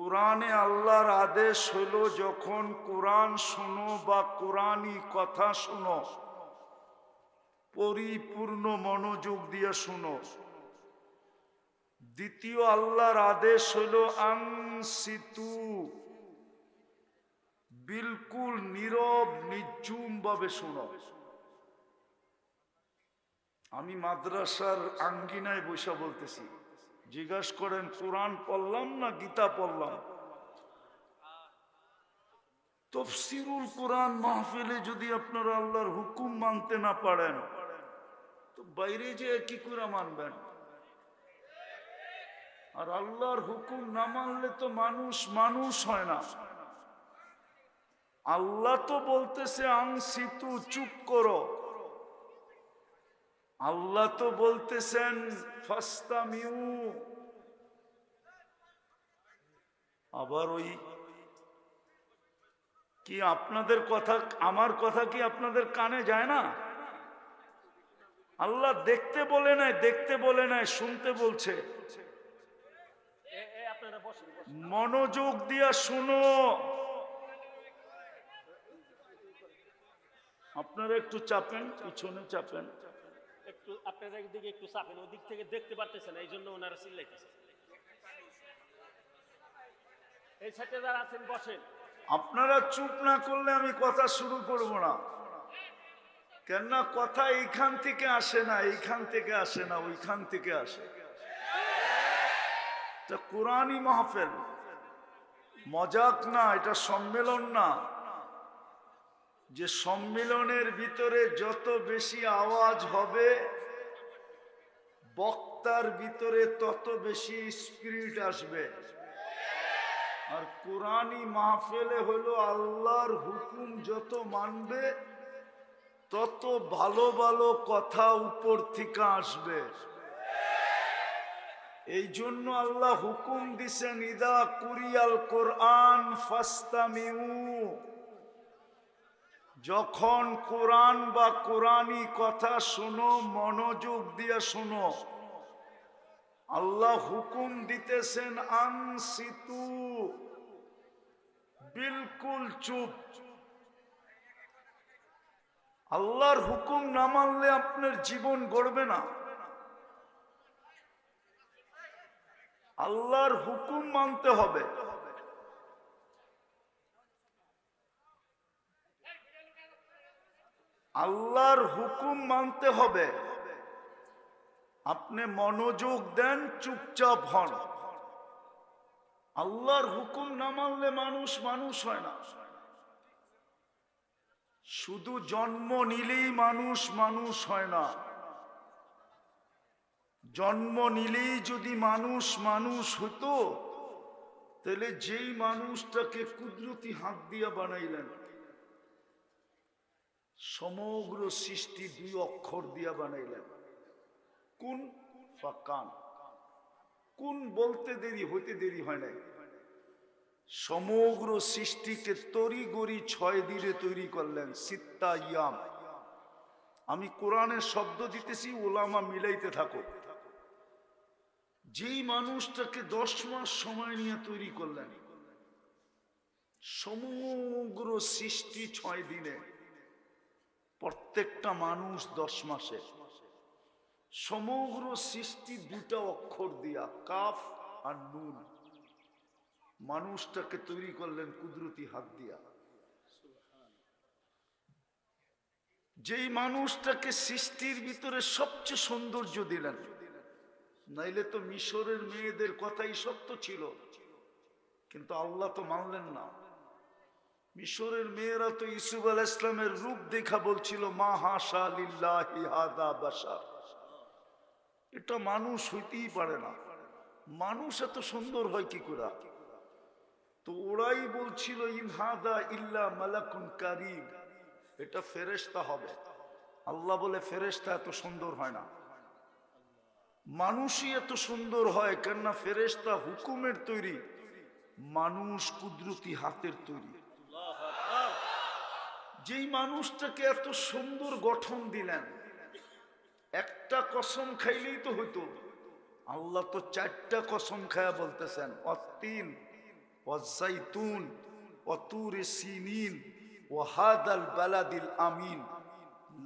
কোরআনে আল্লাহর আদেশ হলো যখন কোরআন শোনো বা কোরআনই কথা শোনো, পরিপূর্ণ মনোযোগ দিয়ে শোনো। দ্বিতীয় আল্লাহর আদেশ হলো আংসিতু, বিলকুল নীরব নির্জুম ভাবে শোনো। আমি মাদ্রাসার আঙ্গিনায় বসে বলতেছি জিজ্ঞাসা করেন, কোরআন পড়লাম না গীতা পড়লাম? তফসিরুল কোরআন মাহফিলে যদি আপনারা আল্লাহর হুকুম মানতে না পারেন, তো বাইরে যে কি করে মানবেন? আর আল্লাহর হুকুম না মানলে তো মানুষ মানুষ হয় না। আল্লাহ তো বলতেছে আংসিতু চুপ করো। আল্লাহ তো বলতেছেন আবার ওই কি আপনাদের কথা আমার কথা কি আপনাদের কানে যায় না? আল্লাহ দেখতে বলে নাই দেখতে বলে নাই শুনতে বলছে। মনোযোগ দিয়া শুনো। আপনারা একটু চাপেন পিছনে চাপেন। একটু, আপনারা একটু চাপেন, ওদিক থেকে দেখতে পারতেছেন এই জন্য ওনারা চিল্লাইতেছে। এই সাইডে যারা আছেন, বসেন। আপনারা চুপ না করলে আমি কথা শুরু করব না। কেননা কথা এইখান থেকে আসে না, এইখান থেকে আসে না, ওইখান থেকে আসে। কোরআনই মাহফেল। মজাক না, এটা সম্মেলন না। যে সম্মেলনের ভিতরে যত বেশি আওয়াজ হবে বক্তার ভিতরে তত বেশি স্পিরিট আসবে। আর কোরআনই মাহফেলে হলো আল্লাহর হুকুম, যত মানবে, তত ভালো ভালো কথা উপর থেকে আসবে। এই জন্য আল্লাহ হুকুম দিছেন, ইদা কুরিয়াল কোরআন ফাস্তামিউ। যখন কোরআন বা কোরআনই কথা শোনো, মনোযোগ দিয়ে শোনো। আল্লাহ হুকুম দিতেছেন, আনসিতু, বিলকুল চুপ। আল্লাহর হুকুম না মানলে আপনার জীবন গড়বে না। আল্লাহর হুকুম মানতে হবে। আল্লাহর হুকুম মানতে হবে। আপনি মনোযোগ দেন, চুপচাপ হন। আল্লাহর হুকুম না মানলে মানুষ মানুষ হয় না। শুধু জন্ম নিলেই মানুষ মানুষ হয় না। জন্ম নিলেই যদি মানুষ মানুষ হতো, তাহলে যেই মানুষটাকে কুদরতি হাত দিয়া বানাইলেন সমগ্র সৃষ্টি দুই অক্ষর দিয়া বানাইলেন। কোন ফাকান কোন। বলতে দেরি, হইতে দেরি হয় নাই। সমগ্র সৃষ্টিকে তরি গড়ি ছয় দিনে তৈরি করলেন সিত্তা ইয়াম। আমি কোরআনের শব্দ দিতেছি, ওলামা মিলাইতে থাকো। যেই মানুষটাকে দশ মাস সময় নিয়ে তৈরি করলেন, সমগ্র সৃষ্টি ছয় দিনে প্রত্যেকটা মানুষ দশ মাসে। সমগ্র সৃষ্টি দুটা অক্ষর দিয়া, কাফ আর নুন। মানুষটাকে তৈরি করলেন কুদরতি হাত দিয়া। যেই মানুষটাকে সৃষ্টির ভিতরে সবচেয়ে সৌন্দর্য দিলেন, নাইলে তো মিশরের মেয়েদের কথাই সত্য ছিল। কিন্তু আল্লাহ তো মানলেন না। মিশরের মেয়েরা তো ইসুফ আল ইসলামের রূপ দেখা বলছিল, মা হাসা বাসার এটা মানুষ হইতেই পারে না। মানুষ এত সুন্দর হয় কি করে? তো ওরাই বলছিল ইনহাদা ইল্লা মালাকুন কারিম এটা ফেরেশতা হবে। আল্লাহ বলে, ফেরেশতা এত সুন্দর হয় না। মানুষই এত সুন্দর হয় কেননা ফেরেশতা হুকুমের তৈরি। মানুষ কুদরতি হাতের তৈরি। যেই মানুষটাকে এত সুন্দর গঠন দিলেন একটা কসম খাইলেই তো হইতো। আল্লাহ তো চারটা কসম খায়া বলতেছেন অতিন অজাইতুন অতুর সিনিন ওয়াহাদাল বালাদিল আমিন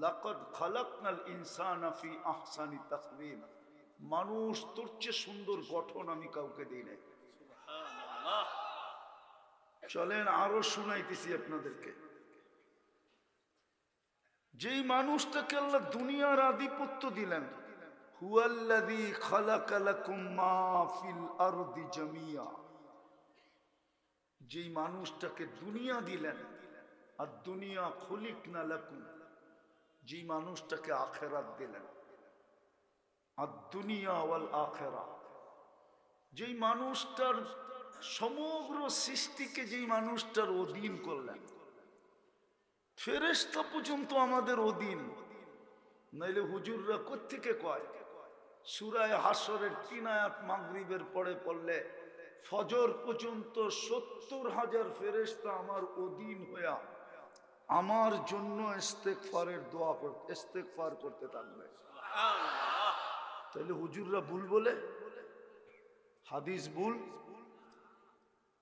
লাকদ খালাকনাল ইনসান আফি আহসানি তাকওয়িম। মানুষ তোর চেয়ে সুন্দর গঠন আমি কাউকে দিই নাই। চলেন আরও শুনাইতেছি আপনাদেরকে। যেই মানুষটাকে আল্লাহ দুনিয়ার আধিপত্য দিলেন জামিয়া। যেই মানুষটাকে দুনিয়া দিলেন, আর দুনিয়া খুলিক না লাকুম, যেই মানুষটাকে আখেরাত দিলেন, আর দুনিয়া আখেরা। যেই মানুষটার সমগ্র সৃষ্টিকে যেই মানুষটার অধীন করলেন ফেরেস্তা পর্যন্ত আমাদের অধীন। নাইলে হুজুররা কোত্থেকে কয়? সুরায় হাসরের তিন আয়াত মাগরিবের পরে পড়লে ফজর পর্যন্ত সত্তর হাজার ফেরেস্তা আমার অধীন হইয়া আমার জন্য ইস্তেকফারের দোয়া করতে ইস্তেকফার করতে থাকবে। তাহলে হুজুররা ভুল বলে? হাদিস ভুল?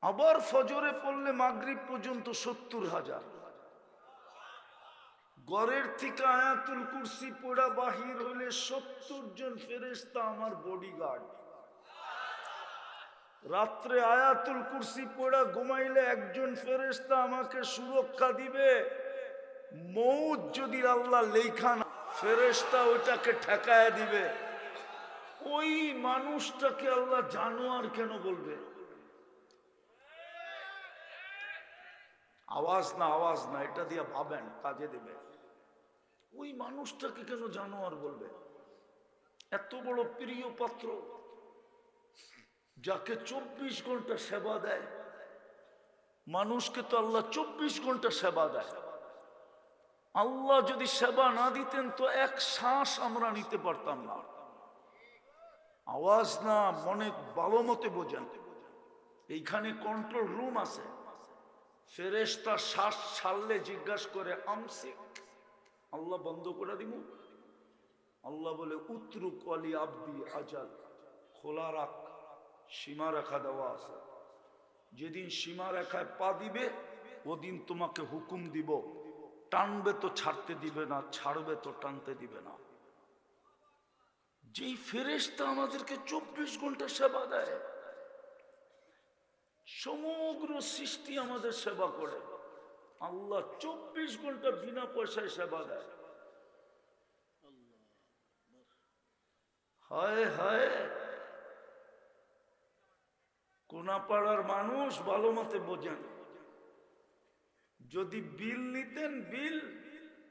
আবার ফজরে পড়লে মাগরিব পর্যন্ত সত্তর হাজার। গড়ের থেকে আয়াতুল কুরসি পোড়া বাহির হলে সত্তর জন ফেরেস্তা আমার বডিগার্ড রাত্রে আয়াতুল কুরসি পোড়া ঘুমাইলে একজন ফেরেস্তা আমাকে সুরক্ষা দিবে। মৌত যদি আল্লাহ লেখা না ফেরেস্তা ওইটাকে ঠেকায় দিবে। ওই মানুষটাকে আল্লাহ জানোয়ার কেন বলবে? আওয়াজ না আওয়াজ না, এটা দিয়ে ভাবেন, কাজে দেবে। ওই মানুষটাকে কেন জানোয়ার বলবে? এত বড় প্রিয় পাত্র, যাকে চব্বিশ ঘণ্টা সেবা দেয়, মানুষকে তো আল্লাহ চব্বিশ ঘণ্টা সেবা দেয়। আল্লাহ যদি সেবা না দিতেন তো এক শ্বাস আমরা নিতে পারতাম না। আওয়াজ না মনে ভালো মতে বোঝেন। এইখানে কন্ট্রোল রুম আছে। ফেরেস্তা শ্বাস ছাড়লে জিজ্ঞাসা করে, আমসিক? আল্লাহ বন্ধ করে দিব আল্লাহ বলে, উত্রুক আলী আব্দি আজাল, খোলা রাখ, সীমা রেখা দেওয়া আছে। যেদিন সীমা রেখায় পা দিবে, ওদিন তোমাকে হুকুম দিব। টানবে তো ছাড়তে দিবে না, ছাড়বে তো টানতে দিবে না। যেই ফেরেস্তা আমাদেরকে চব্বিশ ঘণ্টা সেবা দেয়, সমগ্র সৃষ্টি আমাদের সেবা করে। আল্লাহ চব্বিশ ঘণ্টা বিনা পয়সায় সেবা দেয়। হায় হায়। কোনাপাড়ার মানুষ ভালো মতে বোঝেন। যদি বিল নিতেন, বিল,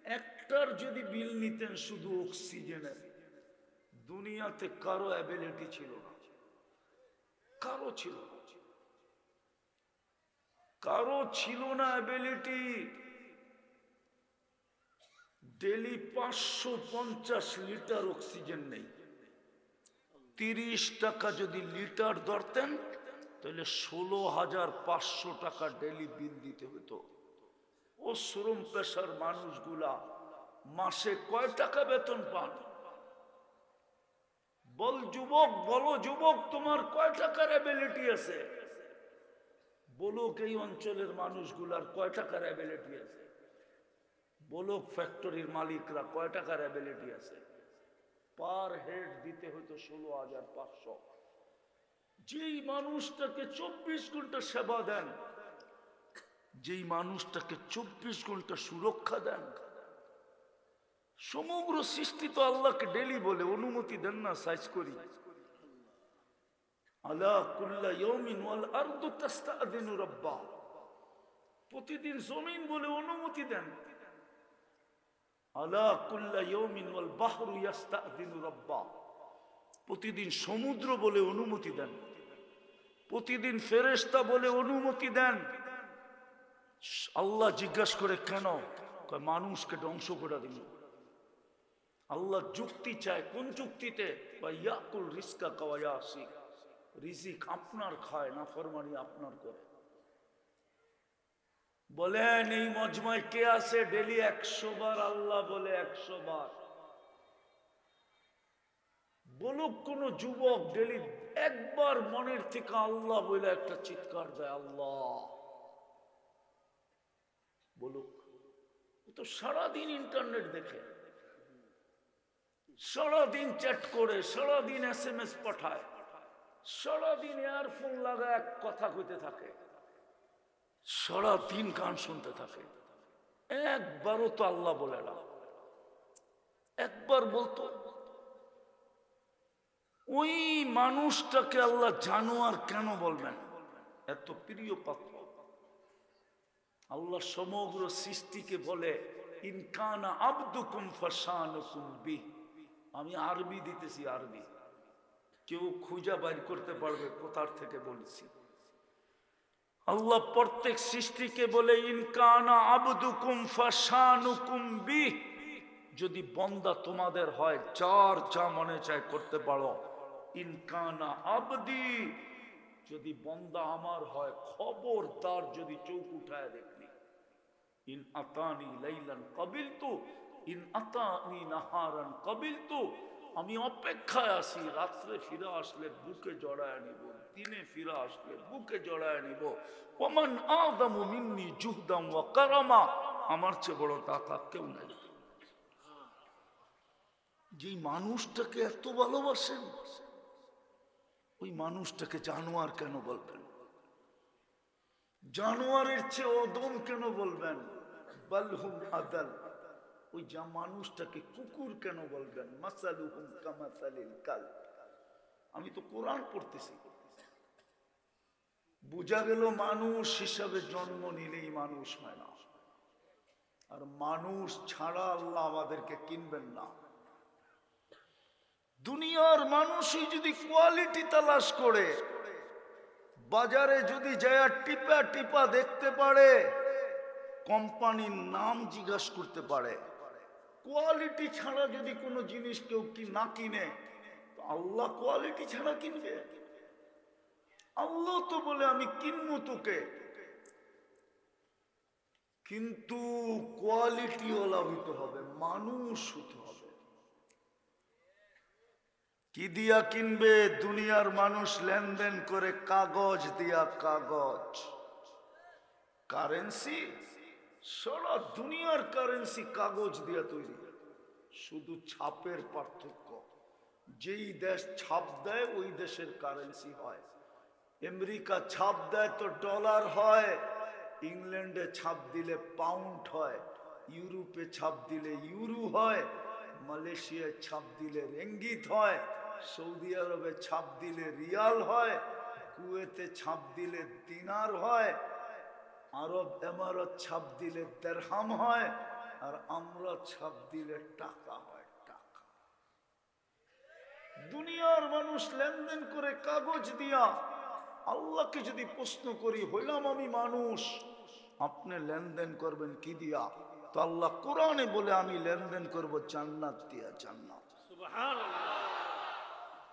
একটার যদি বিল নিতেন, শুধু অক্সিজেনের। দুনিয়াতে কারও অ্যাবিলিটি ছিল না। কারও ছিল না। কারও ছিল না অ্যাবিলিটি ডেলি পাঁচশো পঞ্চাশ লিটার অক্সিজেন নেই। তিরিশ টাকা যদি লিটার ধরতেন, তাহলে ষোলো হাজার পাঁচশো টাকা ডেলি বিল দিতে হতো। ও শ্রম পেশার মানুষগুলা মাসে কয় টাকা বেতন পান? বল যুবক, বলো যুবক, তোমার কয় টাকার অ্যাবিলিটি আছে? বলুক এই অঞ্চলের মানুষগুলার কয় টাকার অ্যাবিলিটি আছে? বলুক ফ্যাক্টরির মালিকরা কয় টাকার অ্যাবিলিটি আছে? পার হেড দিতে হতো ষোলো হাজার পাঁচশো। যেই মানুষটাকে চব্বিশ ঘণ্টা সেবা দেন, যেই মানুষটাকে চব্বিশ ঘণ্টা সুরক্ষা দেন, সমগ্র সৃষ্টি তো আল্লাহকে ডেলি বলে, অনুমতি দেন না সাইজ করি আলা কুল্লা ইয়মিন ওয়াল আরদু তাস্তাদিনু রাব্বা প্রতিদিন জমিন বলে অনুমতি দেন। প্রতিদিন সমুদ্র বলে অনুমতি দেন। প্রতিদিন ফেরেশতা বলে অনুমতি দেন। আল্লাহ জিজ্ঞাসা করে, কেন? মানুষকে ধ্বংস করে দিল আল্লাহ যুক্তি চায়, কোন যুক্তিতে? বা ইয়াকুল রিস্কা কাওয়া আসি রিজিক আপনার খায় না ফরমানি আপনার করে। বলেন, এই মজমায় কে আছে? ডেলি একশো বার আল্লাহ বলে একশো বার। বলুক কোন যুবক ডেলি একবার মনের থেকে আল্লাহ বলে একটা চিৎকার দেয়, আল্লাহ। বলুক, ও তো সারাদিন ইন্টারনেট দেখে। সারাদিন চ্যাট করে, সারাদিন এস এম এস পাঠায়। সারাদিন ইয়ারফোন লাগায় এক কথা কইতে থাকে। সারাদিন গান শুনতে থাকে। একবারও তো আল্লাহ বলে না। একবার বলতো। ওই মানুষটাকে আল্লাহ জানোয়ার কেন বলবেন? এত প্রিয় পাত্র। আল্লাহ সমগ্র সৃষ্টিকে বলে ইনকানা আব্দুকুম ফাসানুকুম বি আমি আরবি দিতেছি আরবি। কেউ খুঁজা বাইর করতে পারবে কোথার থেকে বলছি। আল্লাহ প্রত্যেক সৃষ্টিকে বলে ইনকানা আবদুকুম ফাসানুকুম বি যদি বন্দা তোমাদের হয়, যার যা মনে চায় করতে পারো। ইনকানা আবদি। যদি বন্দা আমার হয়, খবরদার যদি চোখ উঠায় দেখলি। ইন আতানি লাইলান কবিল তো ইন আতানি নাহারান কবিল তো আমি অপেক্ষায় আছি, রাত্রে ফিরে আসলে বুকে জড়ায় নিব, দিনে ফিরে আসলে বুকে জড়ায় নিব। ওমান আদমু মিন্নি জুহদাম কারামা। আমার চেয়ে বড় দাতা কেউ নাই। যেই মানুষটাকে এত ভালোবাসেন, ওই মানুষটাকে জানোয়ার কেন বলবেন? জানোয়ারের চেয়ে অদম কেন বলবেন? বালহুম আদাল। ওই যা মানুষটাকে কুকুর কেন বলবেন? কাল আমি তো কোরআন পড়তেছি। বোঝা গেল মানুষ হিসাবে জন্ম নিলেই মানুষ হয় না। আর মানুষ ছাড়া আল্লাহ আমাদেরকে কিনবেন না। দুনিয়ার মানুষই যদি কোয়ালিটি তালাশ করে, বাজারে যদি যায় টিপা টিপা দেখতে পারে, কোম্পানির নাম জিজ্ঞাসা করতে পারে। কোয়ালিটি ছাড়া যদি কোনো জিনিস কেউ কি না কিনে আল্লাহ কোয়ালিটি ছাড়া কিনবে? আল্লাহ তো বলে, আমি কিনবো তোকে। কিন্তু কোয়ালিটি হইতে হবে, মানুষ হতে হবে। কি দিয়া কিনবে? দুনিয়ার মানুষ লেনদেন করে কাগজ দিয়া কাগজ। কারেন্সি সারা দুনিয়ার কারেন্সি কাগজ দিয়ে তৈরি। শুধু ছাপের পার্থক্য। যেই দেশ ছাপ দেয়, ওই দেশের কারেন্সি হয়। আমেরিকা ছাপ দেয় তো ডলার হয়। ইংল্যান্ডে ছাপ দিলে পাউন্ড হয়। ইউরোপে ছাপ দিলে ইউরো হয়। মালয়েশিয়ায় ছাপ দিলে রেঙ্গিত হয়। সৌদি আরবে ছাপ দিলে রিয়াল হয়। কুয়েতে ছাপ দিলে দিনার হয়। আরব এমারত ছাপ দিলে দেড়হাম হয়, আর আমরা ছাপ দিলে টাকা হয় টাকা। দুনিয়ার মানুষ লেনদেন করে কাগজ দিয়া আল্লাহকে যদি প্রশ্ন করি, হইলাম আমি মানুষ? আপনি লেনদেন করবেন কি দিয়া? তো আল্লাহ কোরআনে বলে, আমি লেনদেন করব জান্নাত দিয়া জান্নাত।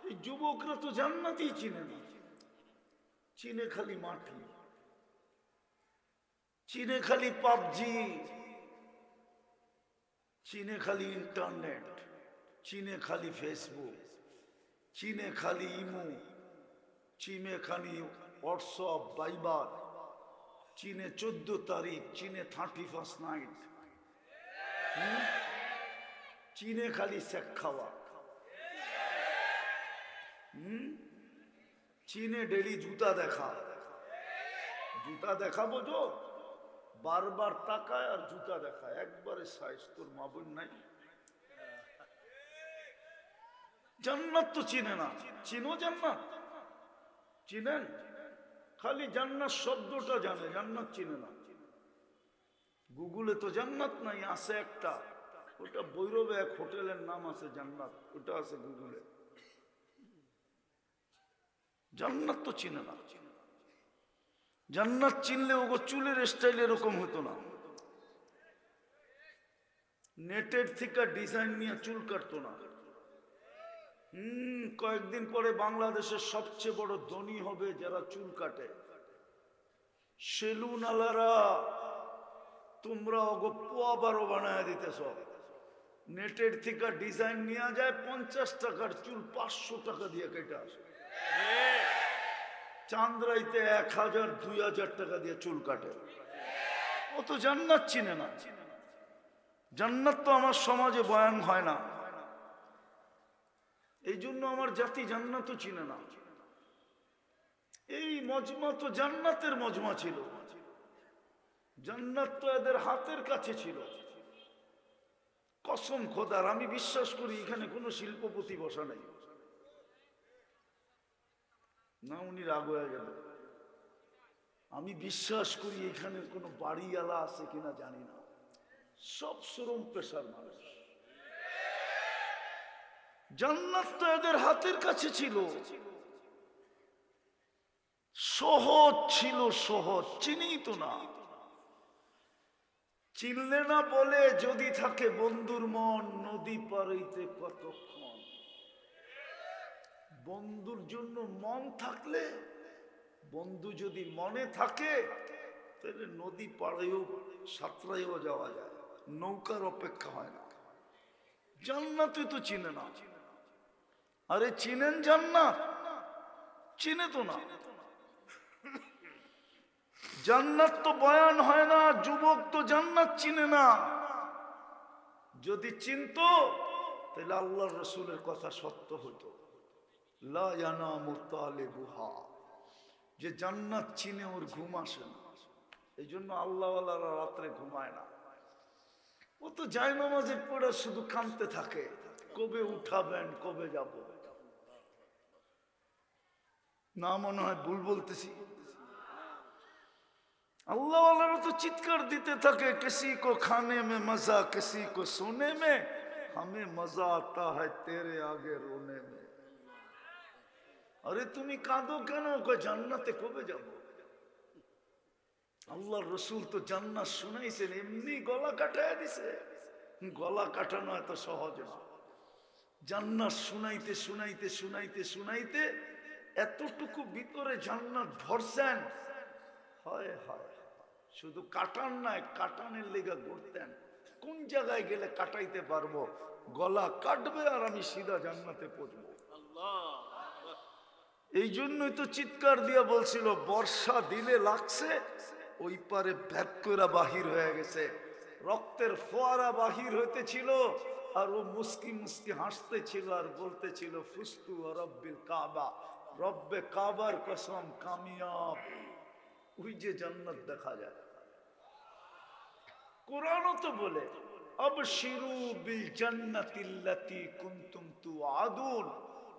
এই যুবকরা তো জান্নাতই চিনে না। চিনে খালি মাটি। চিনে খালি পাবজি, চীনে খালি ইন্টারনেট, চীনে খালি ফেসবুক, চীনে খালি ইমো, চীনে খালি হোয়াটসঅ্যাপ বাইবার চীনে চোদ্দ তারিখ, চীনে থার্টি ফার্স্ট নাইট চীনে খালি শেখ খাওয়া, হুম? চীনে ডেলি জুতা দেখা জুতা দেখা বোঝো? বারবার তাকায় আর জুতা দেখায়। একবারে সাইজ তোর মা বোন নাই। জান্নাত তো চিনে না। চিনো জান্নাত? চিনেন? খালি জান্নাত শব্দটা জানে, জান্নাত চিনে না। গুগলে তো জান্নাত নাই, আছে একটা। ওটা বৈরবে এক হোটেলের নাম আছে জান্নাত, ওটা আছে গুগলে। জান্নাত তো চিনে না। জান্নাত চিনলে ওগো চুলের স্টাইল এরকম হতো না। নেটের থেকে ডিজাইন নিয়ে চুল কাটতো না। হম, কয়েকদিন পরে বাংলাদেশের সবচেয়ে বড় ধনী হবে যারা চুল কাটে। সেলুন আলারা, তোমরা ওগো পোয়া বারো বানায় দিতেছ। নেটের থেকে ডিজাইন নেওয়া যায় পঞ্চাশ টাকার চুল পাঁচশো টাকা দিয়ে কেটে আসে। চান্দ্রাইতে এক হাজার, দুই হাজার টাকা দিয়ে চুল কাটে। ও তো জান্নাত চিনে না। জান্নাত তো আমার সমাজে বয়ান হয় না। এই জন্য আমার জাতি জান্নাতও চিনে না। এই মজমা তো জান্নাতের মজমা ছিল। জান্নাত তো এদের হাতের কাছে ছিল। কসম খোদার, আমি বিশ্বাস করি এখানে কোনো শিল্পপতি বসা নাই। না উনি রাগ হয়ে গেল আমি বিশ্বাস করি এখানে কোনো বাড়িওয়ালা আছে কিনা জানি না। সব শ্রম পেশার মানুষ। জান্নাত তো এদের হাতের কাছে ছিল। সহজ ছিল, সহজ, চিনি তো না। চিনলে না বলে যদি থাকে বন্ধুর মন, নদী পারইতে কতক্ষণ? বন্ধুর জন্য মন থাকলে, বন্ধু যদি মনে থাকে, তাহলে নদী পাড়েও সাঁতরাইও যাওয়া যায়। নৌকার অপেক্ষা হয় না। জান্নাতে তো চিনে না। আরে চিনেন জান্নাত? চিনে তো না। জান্নাত তো বয়ান হয় না, যুবক তো জান্নাত চিনে না। যদি চিনত, তাহলে আল্লাহ রসুলের কথা সত্য হতো। যে জান্নাত চিনে ওর ঘুম আসে না। এই জন্য আল্লাহওয়ালারা রাত্রে ঘুমায় না। ও তো যায় নামাজে পড়ে শুধু কানতে থাকে। কবে উঠাবেন, কবে যাব। না মনে হয় ভুল বলতেছি। আল্লাহ তো চিৎকার দিতে থাকে, কিসি কো খানে মে মজা, কিসি কো সোনে মে, হামে মজা আতা হয় তেরে আগে রোনে মে। আরে তুমি কাঁদো কেন? জান্নাতে কবে যাব? আল্লাহ রসুল তো জান্নাত শুনাইছেন, এমনি গলা কাটায় দিছে। গলা কাটানো এত সহজ না। জান্নাত শুনাইতে শুনাইতে শুনাইতে শুনাইতে এতটুকু ভিতরে জান্নাত ভরছেন। হয় হয় শুধু কাটান নাই কাটানের লেগে ঘুরতেন কোন জায়গায় গেলে কাটাইতে পারব? গলা কাটবে আর আমি সিধা জান্নাতে পড়ব এই জন্যই তো চিৎকার দিয়া বলছিল, বর্ষা দিলে লাগছে, ওই পারে ভ্যাত কইরা বাহির হয়ে গেছে। রক্তের ফোয়ারা বাহির হইতেছিল আর ও মুস্কি মুস্কি হাসতেছিল আর বলতেছিল, ফুস্তু রব্বিল কাবা, রব্বে কাবার কসম কামিয়াব। ওই যে জান্নাত দেখা যায়। কোরআনও তো বলে অবশিরু বিল জান্নাতিল্লাতি কুনতুম তুআদুন।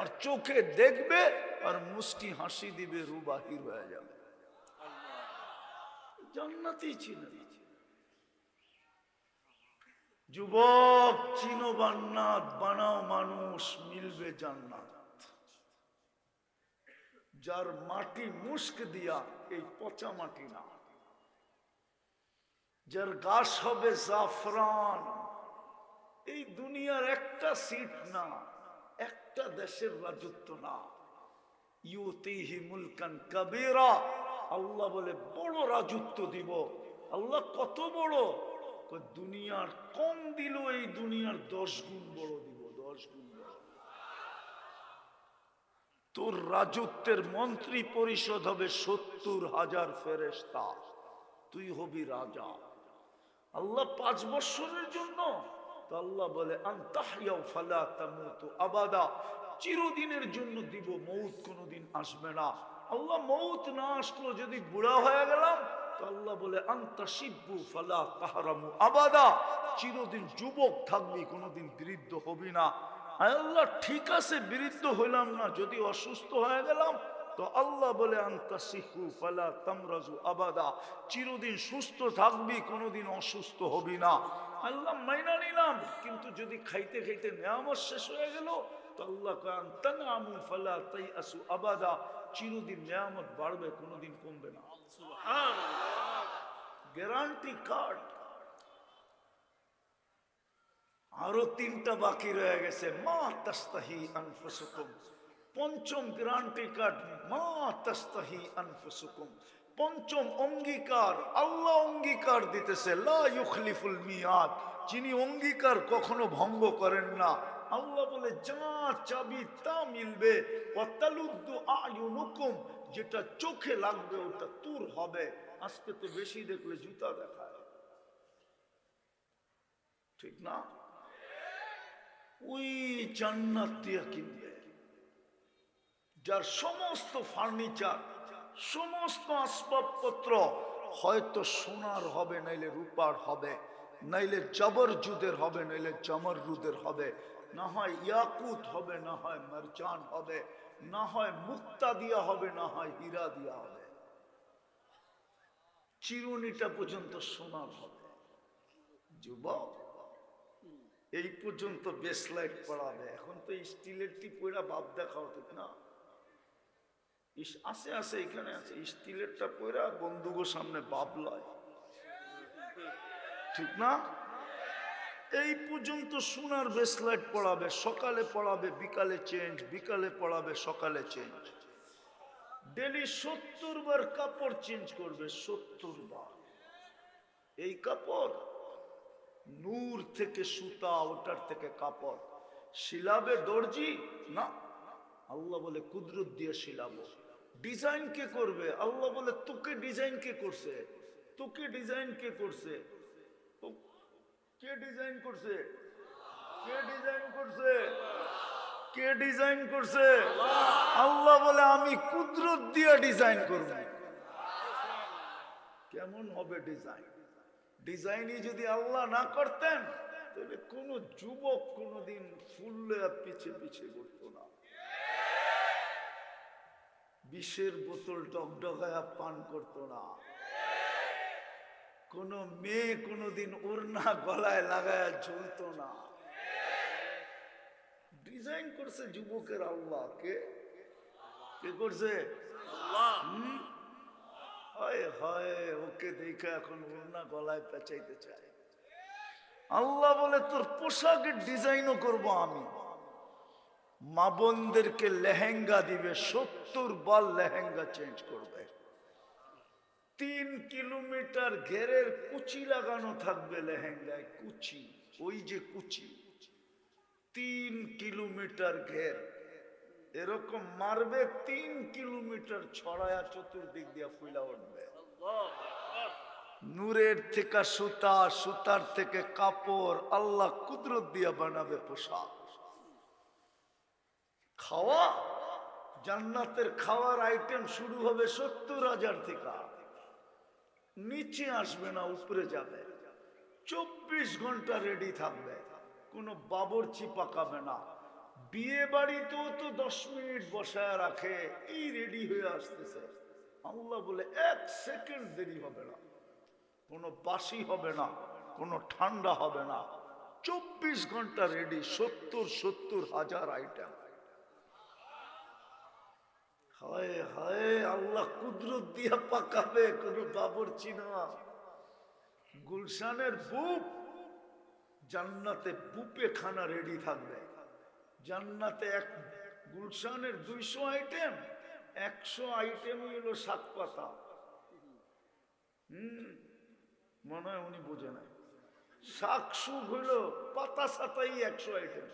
আর চোখে দেখবে আর মুস্কি হাসি দিবে রু বাহির হয়ে যাবে। জান্নাতই ছিল যুবক, চিনো বান্নাত, বানাও মানুষ, মিলবে জান্নাত। যার মাটি মুস্ক দিয়া, এই পচা মাটি না। যার গাছ হবে জাফরান, এই দুনিয়ার একটা সিট না। একটা দেশের রাজত্ব না। ইউতিহি মুলকান কাবেরা। আল্লাহ বলে, বড় রাজত্ব দিব। আল্লাহ কত বড়? দুনিয়ার কম দিল, এই দুনিয়ার দশ গুণ বড় দিব, দশ গুণ তোর রাজত্বের মন্ত্রী পরিষদ হবে সত্তর হাজার ফেরেস্তা তুই হবি রাজা। আল্লাহ পাঁচ বছরের জন্য আল্লাহ বলে আন্তাহিয়াও ফালা তামুতু আবাদা। চিরদিনের জন্য দিব, মৌত কোনোদিন আসবে না। আল্লাহ মৌত না আসলো, যদি বুড়া হয়ে গেলাম, তো আল্লাহ বলে আন্তঃশিব্বু ফালা তাহারামু আবাদা। চিরদিন যুবক থাকবি, কোনোদিন বৃদ্ধ হবি না। আল্লাহ, ঠিক আছে, বৃদ্ধ হইলাম না, যদি অসুস্থ হয়ে গেলাম, তো আল্লাহ বলে আন্তা শিখু ফালা তামরাজু আবাদা। চিরদিন সুস্থ থাকবি, কোনোদিন অসুস্থ হবি না। আল্লাহ মাইনা নিলাম। কিন্তু যদি খাইতে খাইতে নেয়ামত শেষ হয়ে গেল তো আল্লাহ কান তানামু ফালা তাই আসু আবাদা। চিরদিন নেয়ামত বাড়বে কোনোদিন কমবে না। Guarantee card. আরও তিনটা বাকি রয়ে গেছে। মা তাস্তাহি আনফুসুকুম। পঞ্চম গ্যারান্টি কার্ড। মা তাস্তাহি আনফুসুকুম। পঞ্চম অঙ্গীকার, আল্লাহ অঙ্গীকার দিতেছে, লা ইউখলিফুল মিয়াদ। যিনি অঙ্গীকার কখনো ভঙ্গ করেন না। আল্লাহ বলে, যা চাবি তা মিলবে। যেটা চোখে লাগবে, ওটা তুর হবে। আজকে তো বেশি দেখলে জুতা দেখায়। ঠিক না? ওই জান্নাত দিয়ে কিনবে। যার সমস্ত ফার্নিচার সমস্ত আসবাবপত্র হয়তো সোনার হবে, নাইলে রূপার হবে, নাইলে জবরজুদের হবে, নাইলে জমররুদের হবে, না হয় ইয়াকুত হবে, না হয় মারজান হবে, না হয় মুক্তা দিয়া হবে, না হয় হীরা দিয়া হবে। চিরুনিটা পর্যন্ত সোনার হবে। যুবক, এই পর্যন্ত বেসলাইট পড়াবে। এখন তো স্টিলের টি পয়রা বাপ দেখাও ঠিক না। ইস- আছে আছে এখানে আছে স্টিলেরটা পয়রা বন্ধুগো সামনে বাপ লয়। ঠিক না? এই পর্যন্ত সোনার বেসলাইট পড়াবে, সকালে পড়াবে, বিকালে চেঞ্জ বিকালে পড়াবে, সকালে চেঞ্জ ডেলি সত্তর বার কাপড় চেঞ্জ করবে, সত্তর বার। এই কাপড় নূর থেকে সুতা, ওটার থেকে কাপড়। শিলাবে দর্জি? না। আল্লাহ বলে, কুদরত দিয়ে শিলাবো। ডিজাইন কে করবে? আল্লাহ বলে, তোকে ডিজাইন কে করছে? তোকে ডিজাইন কে করছে? কে ডিজাইন করছে? কে ডিজাইন করছে? কে ডিজাইন করছে? আল্লাহ বলে, আমি কুদরত দিয়ে ডিজাইন করব। কেমন হবে ডিজাইন? ডিজাইনই যদি আল্লাহ না করতেন, তাহলে কোন যুবক কোনদিন ফুললে পিছে পিছে করতো না। বিষের বোতল ডগডগায়া পান করতো না। কোন মেয়ে কোনদিন ওড়না গলায় লাগায়া ঝুলতো না। ডিজাইন করছে যুবকের আল্লাহ। কে? কে করছে? হায়, ওকে দেখে এখন ওড়না গলায় পেঁচাইতে চায়। আল্লাহ বলে, তোর পোশাকের ডিজাইনও করব আমি। মা বোনদেরকে লেহেঙ্গা দিবে, সত্তর বার লেহেঙ্গা চেঞ্জ করবে। তিন কিলোমিটার ঘেরের কুচি লাগানো থাকবে লেহেঙ্গায়, কুচি, ওই যে কুচি। তিন কিলোমিটার ঘের, এরকম মারবে, তিন কিলোমিটার ছড়ায়া চতুর্দিক দিয়া ফুলা উঠবে। নূরের থেকে সুতা, সুতার থেকে কাপড়, আল্লাহ কুদরত দিয়া বানাবে পোশাক। খাওয়া? জান্নাতের খাওয়ার আইটেম শুরু হবে সত্তর হাজার থেকে। নিচে আসবে না, উপরে যাবে। চব্বিশ ঘণ্টা রেডি থাকবে। কোনো বাবরচি পাকাবে না। বিয়ে বাড়িতেও তো দশ মিনিট বসায় রাখে। এই রেডি হয়ে আসতেছে। আল্লাহ বলে, এক সেকেন্ড দেরি হবে না। কোনো বাসি হবে না, কোনো ঠান্ডা হবে না। চব্বিশ ঘণ্টা রেডি সত্তর সত্তর হাজার আইটেম হায় হায়, আল্লাহ কুদরত দিয়া পাকাবে, কোনো বাবরচি না। গুলশানের বুপ জান্নাতে বুপে খানা রেডি থাকবে। জান্নাতে এক, গুলশানের দুইশো আইটেম একশো আইটেমই হলো সাত পাতা। হম, মনে হয় উনি বোঝে না। শাক সুখ হইল পাতা সাতাই একশো আইটেম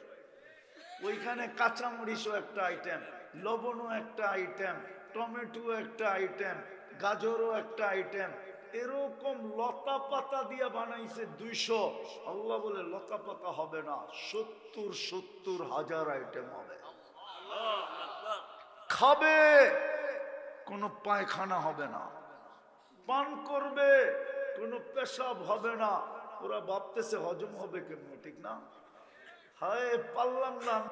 ওইখানে কাঁচামরিচও একটা আইটেম লবণও একটা আইটেম টমেটো একটা আইটেম গাজরও একটা আইটেম এরকম লতা পাতা দিয়া বানাইছে দুইশো। আল্লাহ বলে, লতা পাতা হবে না, সত্তর সত্তর হাজার আইটেম হবে। খাবে, কোনো পায়খানা হবে না। পান করবে, কোনো পেশাব হবে না। ওরা ভাবতেছে হজম হবে কেমন, ঠিক না? হায়, পারলাম না।